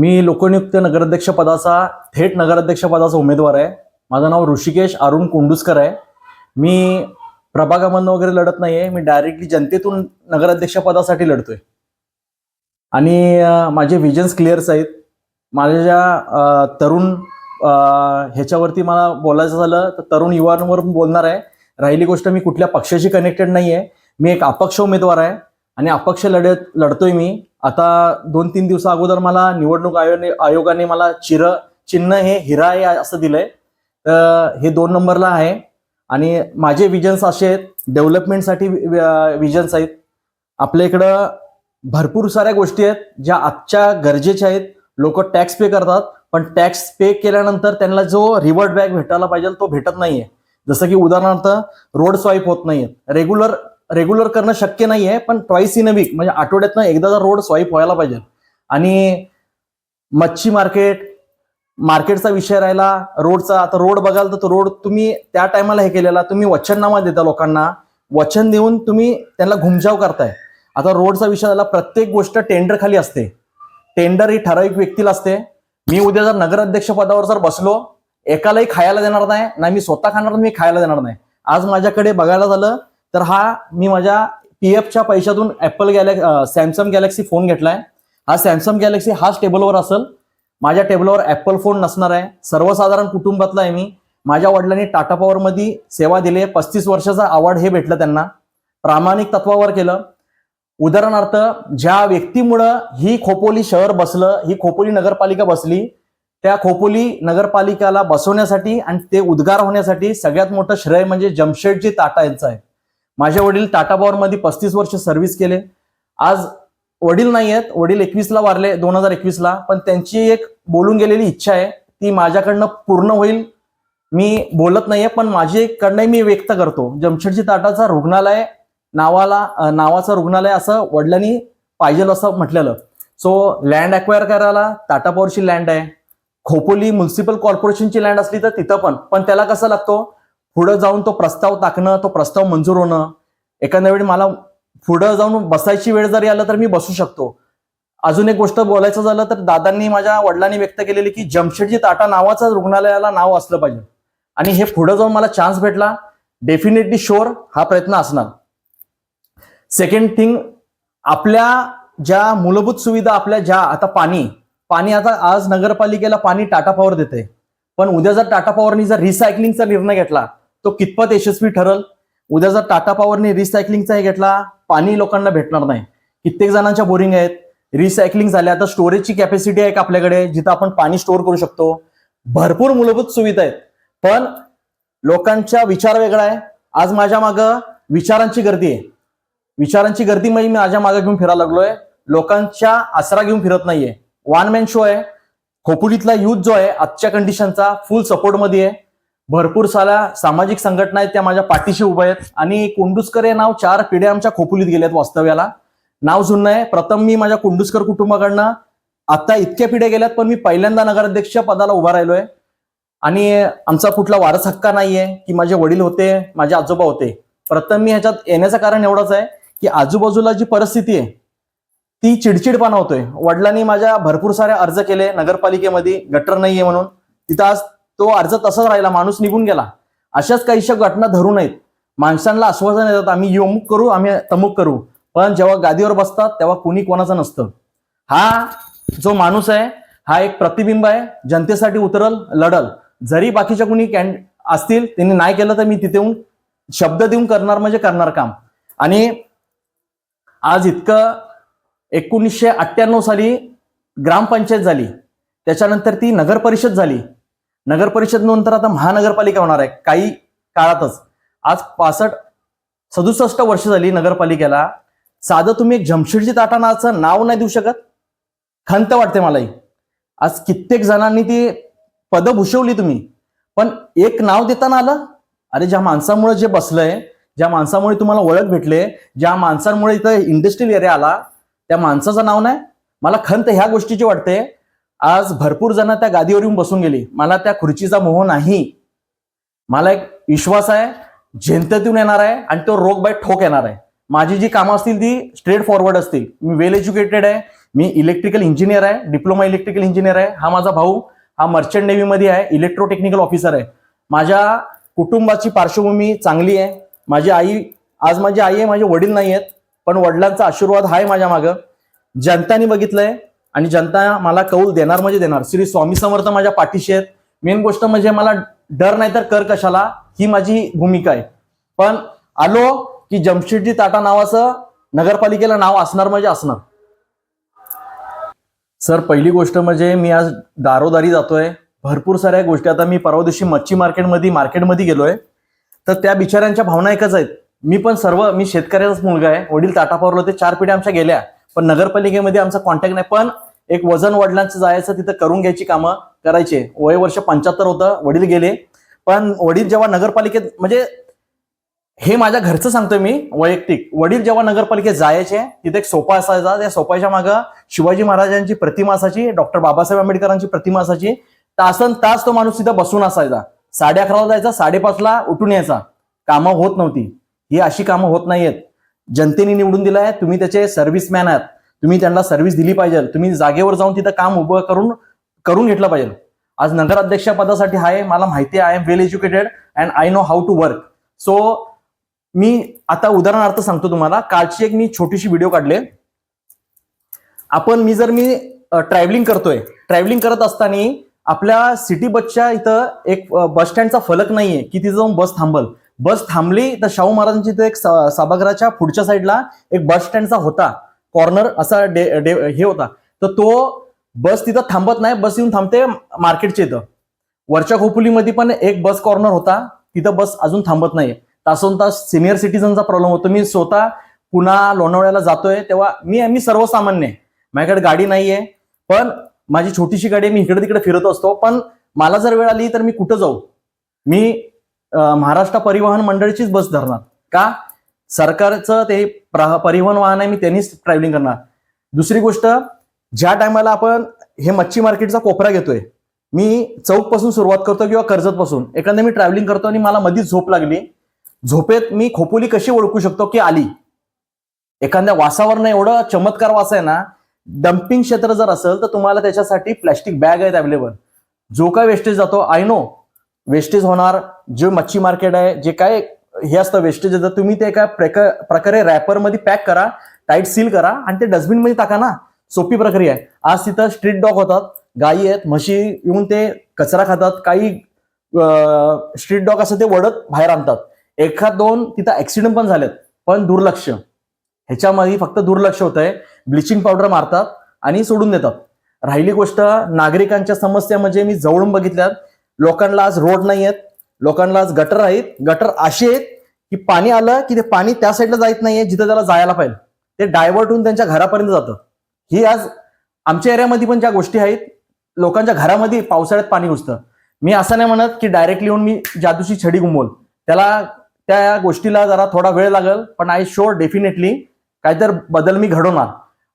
मी लोकनियुक्त नगराध्यक्ष पदाचा थेट नगराध्यक्ष पदाचा उमेदवार आहे. माझं नाव ऋषिकेश अरुण कुंडुसकर आहे. मी प्रभागामधनं वगैरे लढत नाही आहे मी डायरेक्टली जनतेतून नगराध्यक्ष पदासाठी लढतोय. आणि माझे विजन्स क्लिअर्स आहेत. माझ्या ज्या तरुण ह्याच्यावरती मला बोलायचं झालं तर तरुण युवांवर बोलणार आहे. राहिली गोष्ट मी कुठल्या पक्षाशी कनेक्टेड नाही आहे मी एक अपक्ष उमेदवार आहे. आणि अपक्ष लढत लढतोय मी. आता दोन तीन दिवसा अगोदर मला निवडणूक आयोगाने आयोगाने मला चिर चिन्ह हे हिरा आहे असं दिलंय. तर हे दोन नंबरला आहे. आणि माझे विजन्स असे आहेत. डेव्हलपमेंटसाठी विजन्स आहेत. आपल्या इकडं भरपूर साऱ्या गोष्टी आहेत ज्या आजच्या गरजेच्या आहेत. लोक टॅक्स पे करतात. पण टॅक्स पे केल्यानंतर त्यांना जो रिवर्ट बॅक भेटायला पाहिजे तो भेटत नाहीये. जसं की उदाहरणार्थ रोड स्वाईप होत नाहीये. रेग्युलर रेग्युलर करणं शक्य नाही आहे पण ट्वाईस इन अ वीक म्हणजे आठवड्यातनं एकदा रोड स्वाईप व्हायला पाहिजे. आणि मच्छी मार्केट मार्केटचा विषय राहिला रोडचा आता रोड बघाल तर तो रोड तुम्ही त्या टायमाला हे केलेला तुम्ही वचननामा देता लोकांना वचन देऊन तुम्ही त्यांना घुमजाव करताय. आता रोडचा विषय झाला प्रत्येक गोष्ट टेंडर खाली असते. टेंडर ही ठराविक व्यक्तीला असते. मी उद्या जर नगराध्यक्ष पदावर जर बसलो एकालाही खायला देणार नाही ना मी स्वतः खाणार मी खायला देणार नाही. आज माझ्याकडे बघायला झालं तर हा मी माझ्या पी एफच्या पैशातून Apple galaxy Samsung galaxy phone घेतलाय. हा सॅमसंग गॅलेक्सी हाच टेबलवर असेल. माझ्या टेबलवर ऍपल फोन नसणार आहे. सर्वसाधारण कुटुंबातला आहे मी. माझ्या वडिलांनी टाटा पॉवर मध्ये सेवा दिली पस्तीस वर्षाचा अवॉर्ड हे भेटलं त्यांना. प्रामाणिक तत्वावर केलं. उदाहरणार्थ ज्या व्यक्तीमुळं ही खोपोली शहर बसलं ही खोपोली नगरपालिका बसली त्या खोपोली नगरपालिकाला बसवण्यासाठी आणि ते उद्गार होण्यासाठी सगळ्यात मोठं श्रेय म्हणजे जमशेदजी टाटा यांचं आहे. माझे वडील टाटा पॉवरमध्ये पस्तीस वर्ष सर्व्हिस केले. आज वडील नाही आहेत वडील एकवीसला वारले दोन हजार एकवीसला. पण त्यांची एक बोलून गेलेली इच्छा आहे ती माझ्याकडनं पूर्ण होईल. मी बोलत नाहीये पण माझी एक कडनं मी व्यक्त करतो. जमशेदजी टाटाचा रुग्णालय नावाला नावाचं रुग्णालय असं वडिलांनी पाहिजे असं म्हटलेलं. सो लँड अक्वायर करायला टाटा पॉवरची लँड आहे. खोपोली म्युन्सिपल कॉर्पोरेशनची लँड असली तर तिथं पण. पण त्याला कसं लागतो? पुढं जाऊन तो प्रस्ताव टाकणं तो प्रस्ताव मंजूर होणं. एखाद्या वेळी मला पुढं जाऊन बसायची वेळ जरी आलं तर मी बसू शकतो. अजून एक गोष्ट बोलायचं झालं तर दादांनी माझ्या वडिलांनी व्यक्त केलेली की जमशेदजी टाटा नावाचं रुग्णालयाला नाव असलं पाहिजे. आणि हे पुढं जाऊन मला चान्स भेटला. डेफिनेटली शोर हा प्रयत्न असणार. सेकंड थिंग आपल्या ज्या मूलभूत सुविधा आपल्या ज्या आता पाणी पाणी आता आज नगरपालिकेला पाणी टाटा पॉवर देते पण उद्या जर टाटा पॉवरनी जर रिसायकलिंगचा निर्णय घेतला तो कितपत यशस्वी ठरल? उद्या जर टाटा पॉवरने रिसायकलिंगचाही घेतला पाणी लोकांना भेटणार नाही. कित्येक जणांच्या बोरिंग आहेत. रिसायकलिंग झाल्या आता स्टोरेजची कॅपॅसिटी आहे का आपल्याकडे जिथं आपण पाणी स्टोअर करू शकतो. भरपूर मूलभूत सुविधा आहेत. पण लोकांचा विचार वेगळा आहे. आज माझ्या मागं विचारांची गर्दी आहे. विचारांची गर्दी मी माझ्या मागे घेऊन फिरायला लागलोय. लोकांच्या आसरा घेऊन फिरत नाहीये. वन मॅन शो आहे. खोपोलीतला युथ जो आहे आजच्या कंडिशनचा फुल सपोर्टमध्ये आहे. भरपूर साऱ्या सामाजिक संघटना आहेत त्या माझ्या पाठीशी उभ्या आहेत. आणि कुंडुसकर हे नाव चार पिढ्या आमच्या खोपुलीत गेल्यात वास्तव्याला. नाव जुनं आहे. प्रथम मी माझ्या कुंडुसकर कुटुंबाकडनं आता इतक्या पिढ्या गेल्यात पण मी पहिल्यांदा नगराध्यक्ष पदाला उभा राहिलोय. आणि आमचा कुठला वारस हक्का नाहीये की माझे वडील होते माझे आजोबा होते. प्रथम मी ह्याच्यात येण्याचं कारण एवढंच आहे की आजूबाजूला जी परिस्थिती आहे ती चिडचिडपणा होतोय. वडिलांनी माझ्या भरपूर सारे अर्ज केले नगरपालिकेमध्ये गटर नाहीये म्हणून. तिथं आज तो अर्ज तसाच राहिला माणूस निघून गेला. अशाच काहीशा घटना धरू नयेत. माणसांना आश्वासन येतात आम्ही यमुक करू आम्ही तमुक करू. पण जेव्हा गादीवर बसतात तेव्हा कुणी कोणाचं नसतं. हा जो माणूस आहे हा एक प्रतिबिंब आहे. जनतेसाठी उतरल लढल. जरी बाकीच्या कुणी कॅन असतील त्यांनी नाही केलं तर मी तिथे शब्द देऊन करणार म्हणजे करणार काम. आणि आज इतकं एकोणीसशे अठ्ठ्याण्णव साली ग्रामपंचायत झाली. त्याच्यानंतर ती नगर परिषद झाली. नगर परिषद नंतर आता महानगरपालिका होणार आहे काही काळातच. आज पासष्ट सदुसष्ट वर्ष झाली नगरपालिकेला. साधं तुम्ही एक जमशेडजी ताटाणाचं नाव नाही देऊ शकत. खंत वाटते मलाही. आज कित्येक जणांनी ती पदं भूषवली तुम्ही. पण एक नाव देताना आलं अरे ज्या माणसामुळे जे बसलंय ज्या माणसामुळे तुम्हाला ओळख भेटले ज्या माणसांमुळे इथं इंडस्ट्रियल एरिया आला त्या माणसाचं नाव नाही. मला खंत ह्या गोष्टीची वाटते. आज भरपूर जण त्या गादीवर येऊन बसून गेली. मला त्या खुर्चीचा मोह नाही. मला एक विश्वास आहे जनतेतून येणार आहे आणि तो रोग बाय ठोक येणार आहे. माझी जी कामं असतील ती स्ट्रेट फॉरवर्ड असतील. मी वेल एज्युकेटेड आहे मी इलेक्ट्रिकल इंजिनियर आहे डिप्लोमा इलेक्ट्रिकल इंजिनियर आहे. हा माझा भाऊ हा मर्चंट नेव्हीमध्ये आहे इलेक्ट्रोटेक्निकल ऑफिसर आहे. माझ्या कुटुंबाची पार्श्वभूमी चांगली आहे. माझी आई आज माझी आई आहे माझे वडील नाही आहेत पण वडिलांचा आशीर्वाद आहे माझ्या मागं. जनताने बघितलंय आणि जनता मला कौल देणार म्हणजे देणार. श्री स्वामी समर्थ माझ्या पाठीशी आहेत. मेन गोष्ट म्हणजे मला डर नाही तर कर कशाला ही माझी भूमिका आहे. पण आलो की जमशेदजी टाटा नावाचं नगरपालिकेला नाव असणार म्हणजे असणार. सर पहिली गोष्ट म्हणजे मी आज दारोदारी जातोय. भरपूर साऱ्या गोष्टी. आता मी परवा दिवशी मच्छी मार्केटमध्ये मार्केटमध्ये गेलोय. तर त्या बिचाऱ्यांच्या भावना एकच आहेत. मी पण सर्व मी शेतकऱ्याचाच मुलगा आहे. वडील टाटा पावरला होते चार पिढ्या आमच्या गेल्या. पण नगरपालिकेमध्ये आमचा कॉन्टॅक्ट नाही. पण एक वजन वडिलांचं जायचं तिथं करून घ्यायची कामं करायचे. वय वर्ष पंच्याहत्तर होतं वडील गेले. पण वडील जेव्हा नगरपालिकेत म्हणजे हे माझ्या घरचं सांगतोय मी वैयक्तिक. वडील जेव्हा नगरपालिकेत जायचे तिथे एक सोपा असायचा. त्या सोपाच्या मागं शिवाजी महाराजांची प्रतिमा असायची डॉक्टर बाबासाहेब आंबेडकरांची प्रतिमा असायची. तासन तास तो माणूस तिथं बसून असायचा. साडे अकराला जायचा साडेपाचला उठून यायचा. कामं होत नव्हती. ही अशी कामं होत नाहीयेत. जनतेने निवडून दिलाय तुम्ही त्याचे सर्व्हिसमॅन आहात. तुम्ही त्यांना सर्व्हिस दिली पाहिजे. तुम्ही जागेवर जाऊन तिथं काम उभं करून करून घेतलं पाहिजे. आज नगराध्यक्ष पदासाठी आहे मला माहिती आहे I am well educated and I know how to work so मी आता उदाहरणार्थ सांगतो तुम्हाला. कालची एक मी छोटीशी व्हिडिओ काढले. आपण मी जर मी ट्रॅव्हलिंग करतोय. ट्रॅव्हलिंग करत असताना आपल्या सिटी बसच्या इथं एक बस स्टँडचा फलक नाहीये की तिथं जाऊन बस थांबल. बस थांबली. तर शाहू महाराजांची इथं एक स- सभागृहाच्या पुढच्या साईडला एक बस स्टँडचा होता. कॉर्नर असा डे डे- हे होता. तर तो बस तिथं थांबत नाही. बस येऊन थांबते मार्केटच्या इथं. वरच्या खोपुलीमध्ये पण एक बस कॉर्नर होता. तिथं बस अजून थांबत नाही तासून तास सिनियर सिटीजनचा प्रॉब्लेम होतो. मी स्वतः पुन्हा लोणावळ्याला जातोय. तेव्हा मी मी सर्वसामान्य आहे. माझ्याकडे गाडी नाहीये. पण माझी छोटीशी गाडी मी इकडे तिकडे फिरत असतो. पण मला जर वेळ आली तर मी कुठं जाऊ? मी महाराष्ट्र परिवहन मंडळीचीच बस धरणार. का? सरकारचं ते प्र- परिवहन वाहन आहे मी त्यांनीच ट्रॅव्हलिंग करणार. दुसरी गोष्ट ज्या टायमाला आपण हे मच्छी मार्केटचा कोपरा घेतोय मी चौकपासून सुरुवात करतो किंवा कर्जत पासून एखाद्या मी ट्रॅव्हलिंग करतो आणि मला मधीच झोप लागली. झोपेत मी खोपोली कशी ओळखू शकतो की आली? एखाद्या वासावरनं एवढं चमत्कार वास आहे ना डम्पिंग क्षेत्र जर असेल तर तुम्हाला त्याच्यासाठी प्लॅस्टिक बॅग आहेत अवेलेबल जो काय वेस्टेज जातो आय नो वेस्टेज होणार जे मच्छी मार्केट आहे जे काय हे असतं वेस्टेज येतं तुम्ही ते एका प्रका- प्रकारे रॅपरमध्ये पॅक करा टाईट सील करा आणि ते डस्टबिनमध्ये टाका ना. सोपी प्रक्रिया आहे. आज तिथं स्ट्रीट डॉग होतात गायी आहेत म्हशी येऊन ते कचरा खातात काही स्ट्रीट डॉग असं ते वडत बाहेर आणतात. एखाद दोन तिथं ऍक्सिडेंट पण झालेत पण दुर्लक्ष. ह्याच्यामध्ये फक्त दुर्लक्ष होत आहे ब्लिचिंग पावडर मारतात आणि सोडून देतात. राहिली गोष्ट नागरिकांच्या समस्या म्हणजे मी जवळून बघितल्यात. लोकांना आज रोड नाही आहेत लोकांना आज गटर आहेत गटर असे आहेत की पाणी आलं की ते पाणी त्या साईडला जायत नाहीये जिथं त्याला जायला पाहिजे. ते डायव्हर्ट होऊन त्यांच्या घरापर्यंत जातं. ही आज आमच्या एरियामध्ये पण ज्या गोष्टी आहेत लोकांच्या घरामध्ये पावसाळ्यात पाणी घुसतं. मी असं नाही म्हणत की डायरेक्टली येऊन मी जादूशी छडी घुमवल त्याला त्या गोष्टीला जरा थोडा वेळ लागेल पण आय शोर डेफिनेटली काहीतरी बदल मी घडवणार.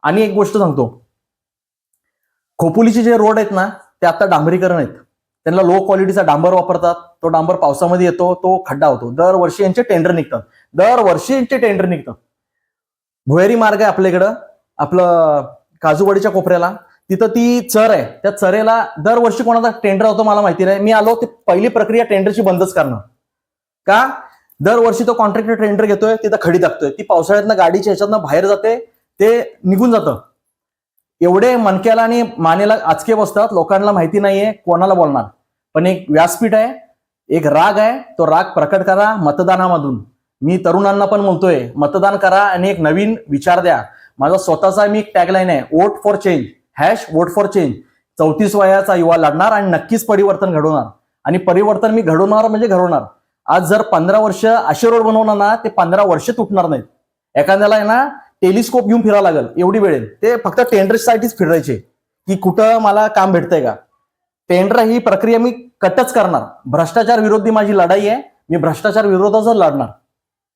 आणि एक गोष्ट सांगतो. खोपोलीचे जे रोड आहेत ना ते आता डांबरीकरण आहेत. त्यांना लो क्वालिटीचा डांबर वापरतात. तो डांबर पावसामध्ये येतो तो खड्डा होतो. दरवर्षी यांचे टेंडर निघतात. दरवर्षी यांचे टेंडर निघतात. भुयारी मार्ग आहे आपल्याकडं आपलं काजूवाडीच्या कोपऱ्याला. तिथं ती चर आहे. त्या चरेला दरवर्षी कोणाचा टेंडर होतो मला माहिती नाही. मी आलो ते पहिली प्रक्रिया टेंडरची बंदच करणार. का? दरवर्षी तो कॉन्ट्रॅक्टर टेंडर घेतोय तिथं खडी टाकतोय. ती पावसाळ्यातनं गाडीच्या ह्याच्यातनं बाहेर जाते ते निघून जातं. एवढे मनक्याला आणि मानेला आचके बसतात लोकांना माहिती नाहीये कोणाला बोलणार? पण एक व्यासपीठ आहे एक राग आहे तो राग प्रकट करा मतदानामधून. मी तरुणांना पण म्हणतोय मतदान करा आणि एक नवीन विचार द्या. माझा स्वतःचा मी एक टॅगलाईन आहे vote for change hash vote for change चौतीस वयाचा युवा लढणार आणि नक्कीच परिवर्तन घडवणार. आणि परिवर्तन मी घडवणार म्हणजे घडवणार. आज जर पंधरा वर्ष असे रोड बनवणार ना ते पंधरा वर्ष तुटणार नाहीत. एखाद्याला आहे ना टेलिस्कोप घेऊन फिरावं लागेल एवढी वेळ ते फक्त टेंडरसाठीच फिरायचे की कुठं मला काम भेटतंय का? टेंडर ही प्रक्रिया मी कटच करणार. भ्रष्टाचार विरोधी माझी लढाई आहे मी भ्रष्टाचार विरोधातच लढणार.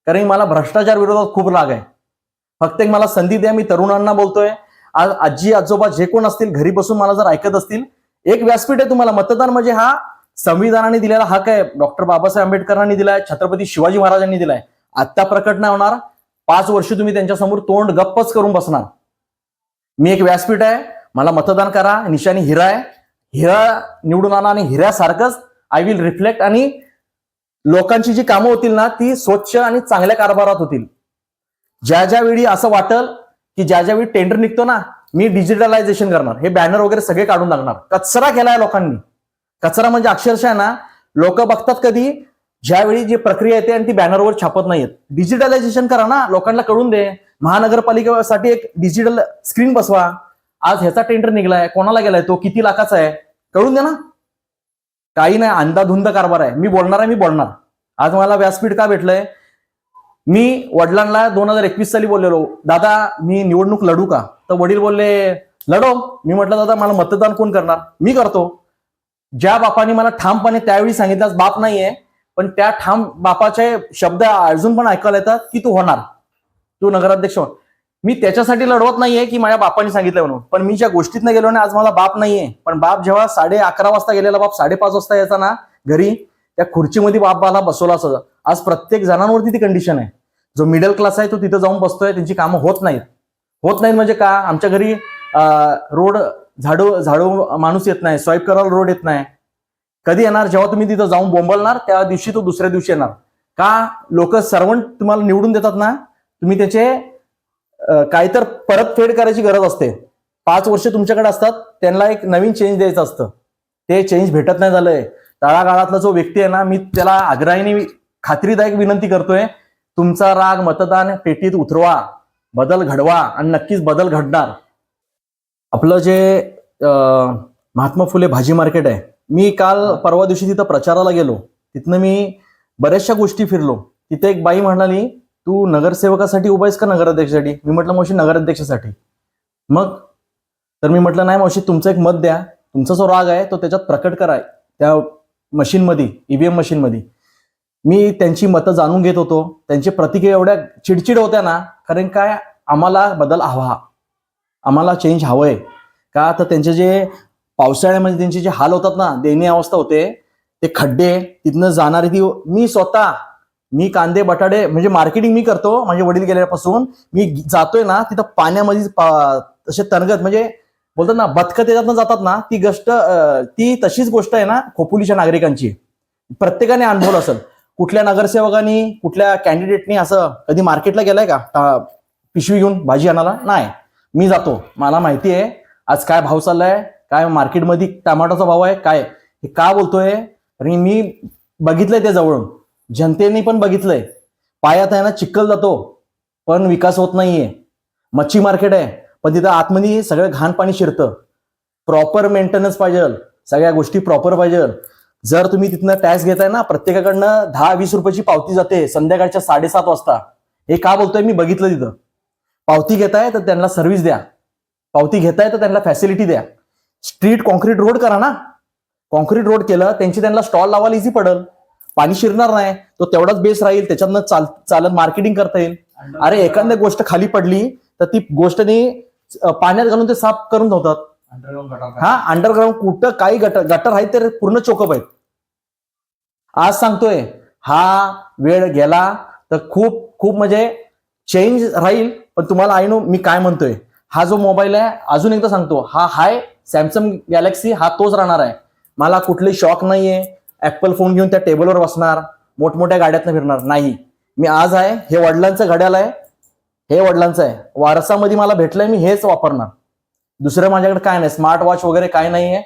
कारण मला भ्रष्टाचार विरोधात खूप राग आहे. फक्त एक मला संधी द्या मी तरुणांना बोलतोय. आज आजी आजोबा जे कोण असतील घरी बसून मला जर ऐकत असतील एक व्यासपीठ आहे तुम्हाला. मतदान म्हणजे हा संविधानाने दिलेला हक आहे. डॉक्टर बाबासाहेब आंबेडकरांनी दिलाय छत्रपती शिवाजी महाराजांनी दिलाय. आत्ता प्रकट नाही होणार. पाच वर्ष तुम्ही त्यांच्यासमोर तोंड गप्पच करून बसणार. मी एक व्यासपीठ आहे मला मतदान करा निशाणी हिरा आहे. हिरा निवडून आणा आणि हिऱ्यासारखंच आय विल रिफ्लेक्ट आणि लोकांची जी कामं होतील ना ती स्वच्छ आणि चांगल्या कारभारात होतील. ज्या ज्या वेळी असं वाटल की ज्या ज्या वेळी टेंडर निघतो ना मी डिजिटलायझेशन करणार. हे बॅनर वगैरे सगळे काढून लागणार कचरा केलाय लोकांनी. कचरा म्हणजे अक्षरशः ना लोक बघतात कधी ज्यावेळी जी प्रक्रिया येते आणि ती बॅनरवर छापत नाहीत डिजिटलायझेशन करा ना लोकांना कळून दे. महानगरपालिकेसाठी एक डिजिटल स्क्रीन बसवा. आज ह्याचा टेंडर निघलाय कोणाला गेलाय तो किती लाखाचा आहे? कळून दे ना. काही नाही अंदाधुंद कारभार आहे. मी बोलणार आहे मी बोलणार. आज मला व्यासपीठ का भेटलंय? मी वडिलांना दोन हजार एकवीस साली बोललेलो दादा मी निवडणूक लढू का? तर वडील बोलले लढो मी म्हटलं दादा मला मतदान कोण करणार? मी करतो. ज्या बापाने मला ठामपणे त्यावेळी सांगितलं बाप नाहीये. पण त्या ठाम बापाचे शब्द अजून पण ऐकायला येतात की तू होणार. तू नगराध्यक्ष हो मी त्याच्यासाठी लढवत नाहीये की माझ्या बापाने सांगितलं म्हणून. पण मी ज्या गोष्टीतनं गेलो ना आज मला बाप नाहीये. पण बाप जेव्हा साडे अकरा वाजता गेलेला बाप साडेपाच वाजता यायचा ना घरी त्या खुर्चीमध्ये बाप मला बसवला असं. आज प्रत्येक जणांवरती ती कंडिशन आहे. जो मिडल क्लास आहे तो तिथं जाऊन बसतोय त्यांची कामं होत नाहीत. होत नाहीत म्हणजे का? आमच्या घरी रोड झाडू झाडू माणूस येत नाही स्वाईप करायला रोड येत नाही. कधी येणार? जेव्हा तुम्ही तिथं जाऊन बोंबलणार त्या दिवशी तो दुसऱ्या दिवशी येणार. का लोक सर्वंट तुम्हाला निवडून देतात ना? तुम्ही त्याचे काहीतर तर परतफेड करायची गरज असते. पाच वर्ष तुमच्याकडे असतात त्यांना एक नवीन चेंज द्यायचं असतं. ते चेंज भेटत नाही झालंय. तळागाळातला जो व्यक्ती आहे ना मी त्याला आग्रहाने खात्रीदायक विनंती करतोय तुमचा राग मतदान पेटीत उतरवा बदल घडवा आणि नक्कीच बदल घडणार. आपलं जे महात्मा फुले भाजी मार्केट आहे मी काल परवा दिवशी तिथं प्रचाराला गेलो. तिथनं मी बऱ्याचशा गोष्टी फिरलो. तिथे एक बाई म्हणाली तू नगरसेवकासाठी उभा आहेस का नगराध्यक्षासाठी? मी म्हटलं मावशी नगराध्यक्षासाठी. मग तर मी म्हटलं नाही मावशी तुमचं एक मत द्या. तुमचा जो राग आहे तो त्याच्यात प्रकट कराय त्या मशीनमध्ये ईव्हीएम मशीनमध्ये. मी त्यांची मतं जाणून घेत होतो. त्यांची प्रतिक्रिया एवढ्या चिडचिड होत्या ना कारण काय? आम्हाला बदल हवा. आम्हाला चेंज हवंय. का? तर त्यांचे जे पावसाळ्यामध्ये त्यांचे जे हाल होतात ना देणी अवस्था होते ते खड्डे तिथनं जाणारी ती मी स्वतः मी कांदे बटाटे म्हणजे मार्केटिंग मी करतो माझे वडील गेल्यापासून मी जातोय ना तिथं पाण्यामध्ये तसे तनगत म्हणजे बोलतात ना बदकत येतात ना जातात ना ती गोष्ट ती तशीच गोष्ट आहे ना खोपोलीच्या नागरिकांची. प्रत्येकाने अनुभव असेल. कुठल्या नगरसेवकांनी कुठल्या कॅन्डिडेटनी असं कधी मार्केटला गेलाय का? पिशवी घेऊन भाजी आणायला? नाही. मी जातो. मला माहिती आहे आज काय भाव चाललाय काय मार्केटमध्ये टमाटोचा भाव आहे काय हे का बोलतोय? आणि मी बघितलंय ते जवळून. जनतेने पण बघितलंय. पायात आहे ना चिखल जातो. पण विकास होत नाहीये. मच्छी मार्केट आहे. पण तिथं आतमध्ये सगळं घाण पाणी शिरतं. प्रॉपर मेंटेनन्स पाहिजे. सगळ्या गोष्टी प्रॉपर पाहिजे. जर तुम्ही तिथनं टॅक्स घेताय ना प्रत्येकाकडनं दहा वीस रुपयाची पावती जाते. संध्याकाळच्या साडेसात वाजता. हे का बोलतोय? मी बघितलं तिथं. पावती घेताय तर त्यांना सर्व्हिस द्या. पावती घेताय तर त्यांना फॅसिलिटी द्या. स्ट्रीट कॉन्क्रीट रोड करा ना. कॉन्क्रीट रोड केलं त्यांची त्यांना स्टॉल लावायला इझी पडल. पाणी शिरणार नाही तो तेवढाच बेस राहील त्याच्यातनं चाल चालत मार्केटिंग करता येईल. अरे एखादी गोष्ट खाली पडली तर ती गोष्टनी पाण्यात घालून ते साफ करून ठेवतात हा अंडरग्राऊंड कुठं काही गटर गटर आहेत तर पूर्ण चोकप आहेत. आज सांगतोय हा वेळ गेला तर खूप खूप म्हणजे चेंज राहील पण तुम्हाला आय नो मी काय म्हणतोय. हा जो मोबाईल आहे अजून एकदा सांगतो हा हाय सॅमसंग गॅलेक्सी हा तोच राहणार आहे. मला कुठली शॉक नाहीये. ऍपल फोन घेऊन त्या टेबलवर बसणार. मोठमोठ्या गाड्यातनं फिरणार. नाही. मी आज आहे. हे वडिलांचं घड्याळ आहे. हे वडिलांचं आहे. वारसामध्ये मला भेटलंय. मी हेच वापरणार. दुसरं माझ्याकडे काय नाही. स्मार्ट वॉच वगैरे काय नाहीये.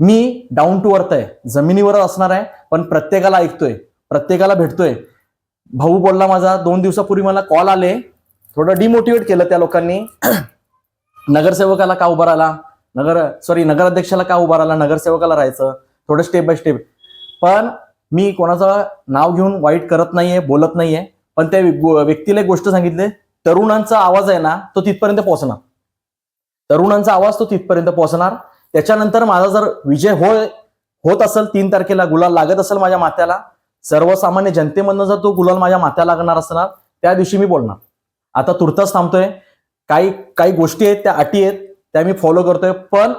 मी डाऊन टू अर्थ आहे. जमिनीवर असणार आहे. पण प्रत्येकाला ऐकतोय. प्रत्येकाला भेटतोय. भाऊ बोलला माझा दोन दिवसापूर्वी मला कॉल आले. थोडं डिमोटिवेट केलं त्या लोकांनी. नगरसेवकाला का उभा राहिला? नगर सॉरी नगराध्यक्षाला का उभा राहिला? नगरसेवकाला राहायचं. थोडं स्टेप बाय स्टेप पण मी कोणाचं नाव घेऊन वाईट करत नाहीये बोलत नाहीये पण त्या व्यक्तीला एक गोष्ट सांगितली. तरुणांचा आवाज आहे ना तो तिथपर्यंत पोहोचणार. तरुणांचा आवाज तो तिथपर्यंत पोहोचणार. त्याच्यानंतर माझा जर विजय होय होत असेल तीन तारखेला गुलाल लागत असेल माझ्या मात्याला सर्वसामान्य जनतेमधनं जर तो गुलाल माझ्या मात्याला लागणार असणार त्या दिवशी मी बोलणार. आता तुर्तास थांबतोय. काही काही गोष्टी आहेत त्या अटी आहेत. त्या मी फॉलो करतोय. पण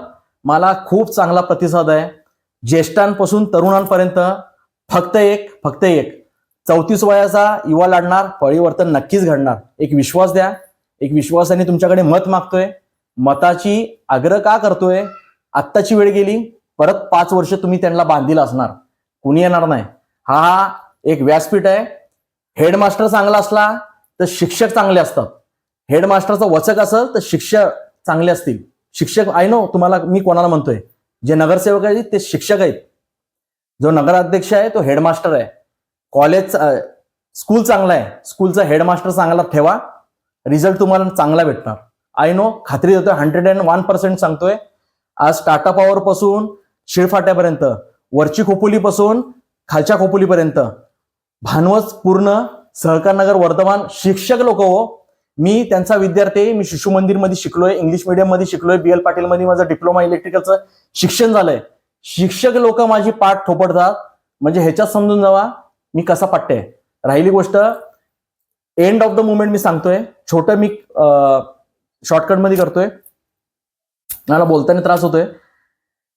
मला खूप चांगला प्रतिसाद आहे. ज्येष्ठांपासून तरुणांपर्यंत फक्त एक फक्त एक. चौतीस वयाचा युवा लाडणार परिवर्तन नक्कीच घडणार. एक विश्वास द्या. एक विश्वासाने तुमच्याकडे मत मागतोय. मताची आग्रह का करतोय? आत्ताची वेळ गेली. परत पाच वर्ष तुम्ही त्यांना बांधील असणार. कुणी येणार नाही. हा एक व्यासपीठ आहे. हेडमास्टर चांगला असला तर शिक्षक चांगले असतात. हेडमास्टरचं वचक असेल तर शिक्षक चांगले असतील. शिक्षक आय नो तुम्हाला मी कोणाला म्हणतोय? जे नगरसेवक आहेत ते शिक्षक आहेत. जो नगराध्यक्ष आहे तो हेडमास्टर आहे. कॉलेज स्कूल चांगला आहे. स्कूलचा हेडमास्टर चांगला ठेवा. रिझल्ट तुम्हाला चांगला भेटणार. आय नो खात्री देतोय हंड्रेड अँड वन पर्सेंट सांगतोय. आज टाटा पॉवर पासून शिळफाट्यापर्यंत वरची खोपोलीपासून खालच्या खोपोलीपर्यंत भानवच पूर्ण सहकार नगर वर्धमान शिक्षक लोक हो मी त्यांचा विद्यार्थी आहे. मी शिशु मंदिरमध्ये शिकलोय इंग्लिश मीडियममध्ये शिकलोय बी एल पाटील मध्ये माझं डिप्लोमा इलेक्ट्रिकलचं शिक्षण झालंय. शिक्षक लोक माझी पाठ थोपडतात. म्हणजे ह्याच्यात समजून जावा मी कसा पाठते राहिली गोष्ट एंड ऑफ द मुवमेंट मी सांगतोय. छोटं मी शॉर्टकटमध्ये करतोय. मला बोलताना त्रास होतोय.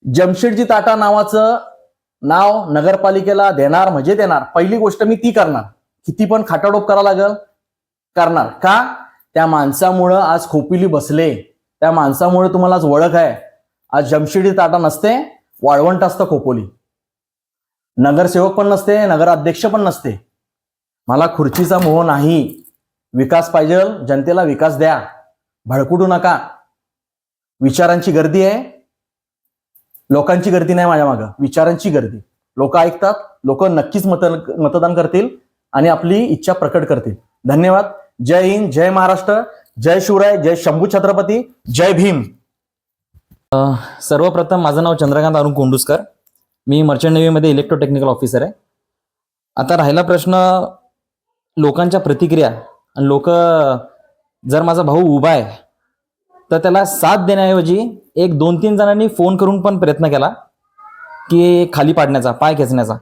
जमशेदजी टाटा नावाचं नाव नगरपालिकेला देणार म्हणजे देणार. पहिली गोष्ट मी ती करणार. किती पण खाटाडोप करा लागल करणार. का? त्या माणसामुळं आज खोपिली बसले. त्या माणसामुळे तुम्हाला आज ओळख आहे. आज जमशेडी ताटा नसते वाळवंट असतं खोपोली. नगरसेवक पण नसते नगराध्यक्ष पण नसते. मला खुर्चीचा मोह नाही. विकास पाहिजे जनतेला विकास द्या. भडकुडू नका. विचारांची गर्दी आहे. लोकांची गर्दी नाही माझ्या मागं. विचारांची गर्दी. लोक ऐकतात लोक नक्कीच मत मतदान करतील आणि आपली इच्छा प्रकट करतील. धन्यवाद. जय हिंद जय महाराष्ट्र जय शिवराय जय शंभू छत्रपती जय भीम. सर्वप्रथम माझं नाव चंद्रकांत अरुण कोंडुसकर. मी मर्चंट नेव्हीमध्ये इलेक्ट्रोटेक्निकल ऑफिसर आहे. आता राहिला प्रश्न लोकांच्या प्रतिक्रिया. आणि लोक जर माझा भाऊ उभा आहे तर त्याला साथ देण्याऐवजी एक दोन तीन जणांनी फोन करून पण प्रयत्न केला की खाली पाडण्याचा पाय खेचण्याचा.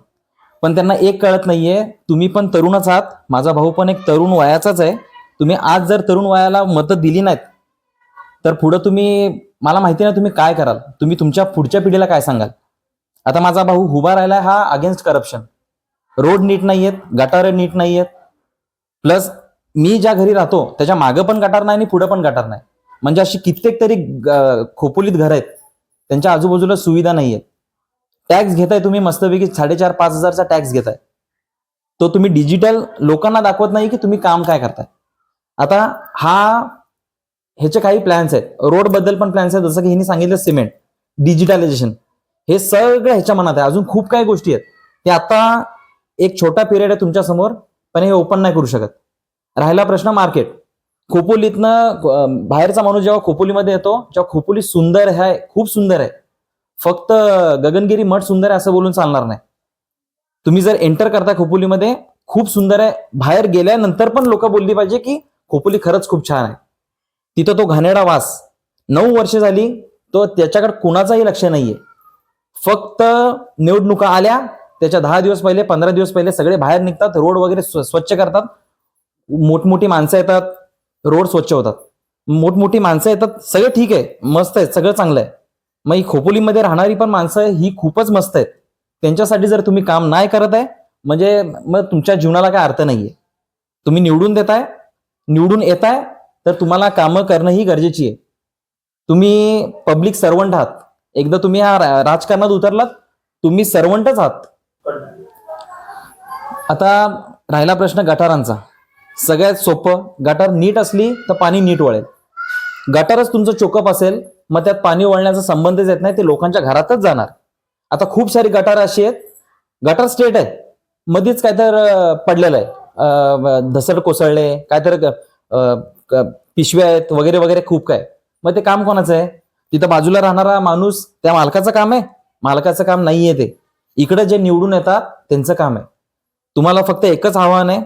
पण त्यांना एक कळत नाहीये तुम्ही पण तरुणच आहात. माझा भाऊ पण एक तरुण वयाचाच आहे. तुम्ही आज जर तरुण वयाला मतं दिली नाहीत तर पुढं तुम्ही मला माहिती नाही तुम्ही काय कराल. तुम्ही तुमच्या पुढच्या पिढीला काय सांगाल? आता माझा भाऊ उभा राहिला हा अगेन्स्ट करप्शन रोड नीट नाही आहेत गटार नीट नाही आहेत प्लस मी ज्या घरी राहतो त्याच्या मागं पण गटार नाही आणि पुढं पण गटार नाही. म्हणजे अशी कित्येक तरी ग- खोपोलीत घर आहेत. त्यांच्या आजूबाजूला सुविधा नाही आहेत टॅक्स घेताय तुम्ही मस्तपैकी साडेचार पाच हजारचा टॅक्स घेताय. तो तुम्ही डिजिटल लोकांना दाखवत नाही की तुम्ही काम काय करताय. आता हा ह्याचे काही प्लॅन्स आहेत. रोडबद्दल पण प्लॅन्स आहेत. जसं की हिने सांगितलं सिमेंट डिजिटलायझेशन हे सगळं ह्याच्या मनात आहे. अजून खूप काही गोष्टी आहेत. हे आता एक छोटा पिरियड आहे तुमच्यासमोर पण हे ओपन नाही करू शकत. राहिला प्रश्न मार्केट खोपोलीतनं बाहेरचा माणूस जेव्हा खोपोलीमध्ये येतो जेव्हा खोपोली सुंदर आहे खूप सुंदर आहे. फक्त गगनगिरी मठ सुंदर आहे असं बोलून चालणार नाही. तुम्ही जर एंटर करता खोपोलीमध्ये खूप सुंदर आहे. बाहेर गेल्यानंतर पण लोक बोलली पाहिजे की खोपोली खरंच खूप छान आहे. तिथं तो घाणेरडा वास. नऊ वर्ष झाली तो त्याच्याकडे कुणाचाही लक्ष नाहीये. फक्त निवडणुका आल्या त्याच्या दहा दिवस पहिले पंधरा दिवस पहिले सगळे बाहेर निघतात रोड वगैरे स्व- स्वच्छ करतात. मोठमोठी माणसं येतात रोड स्वच्छ होतात. मोठमोठी माणसं येतात सगळं ठीक आहे मस्त आहे सगळं चांगलं आहे. मग ही खोपोलीमध्ये राहणारी पण माणसं ही खूपच मस्त आहेत. त्यांच्यासाठी जर तुम्ही काम नाही करत आहे म्हणजे मग तुमच्या जीवनाला काय अर्थ नाहीये. तुम्ही निवडून देताय निवडून येताय तर तुम्हाला कामं करणं ही गरजेची आहे. तुम्ही पब्लिक सर्वंट आहात. एकदा तुम्ही हा राजकारणात उतरलात तुम्ही सर्वंटच आहात. आता राहिला प्रश्न गटारांचा. सगळ्यात सोपं गटार नीट असली तर पाणी नीट वळेल. गटारच तुमचं चोकअप असेल मग त्यात पाणी वळण्याचा संबंधच येत नाही ते लोकांच्या घरातच जाणार. आता खूप सारी गटार अशी आहेत. गटार स्टेट आहे मध्येच काय तर पडलेलं आहे. धसड कोसळले काय तर पिशव्या आहेत वगैरे वगैरे खूप काय. मग ते काम कोणाचं आहे? तिथं बाजूला राहणारा माणूस त्या मालकाचं काम आहे? मालकाचं काम नाहीये ते. इकडे जे निवडून येतात त्यांचं काम आहे. तुम्हाला फक्त एकच आव्हान आहे.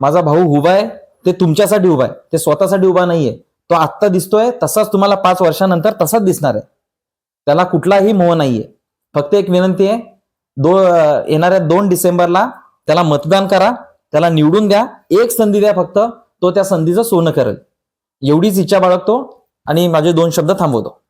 माझा भाऊ उभा आहे ते तुमच्यासाठी उभा आहे. ते स्वतःसाठी उभा नाहीये. तो आत्ता दिसतोय तसाच तुम्हाला पाच वर्षानंतर तसाच दिसणार आहे. त्याला कुठलाही मोह नाहीये. फक्त एक विनंती आहे दो येणाऱ्या दोन डिसेंबरला त्याला मतदान करा. त्याला निवडून द्या. एक संधी द्या फक्त. तो त्या संधीचं सोनं करेल. एवढीच इच्छा बाळगतो आणि माझे दोन शब्द थांबवतो.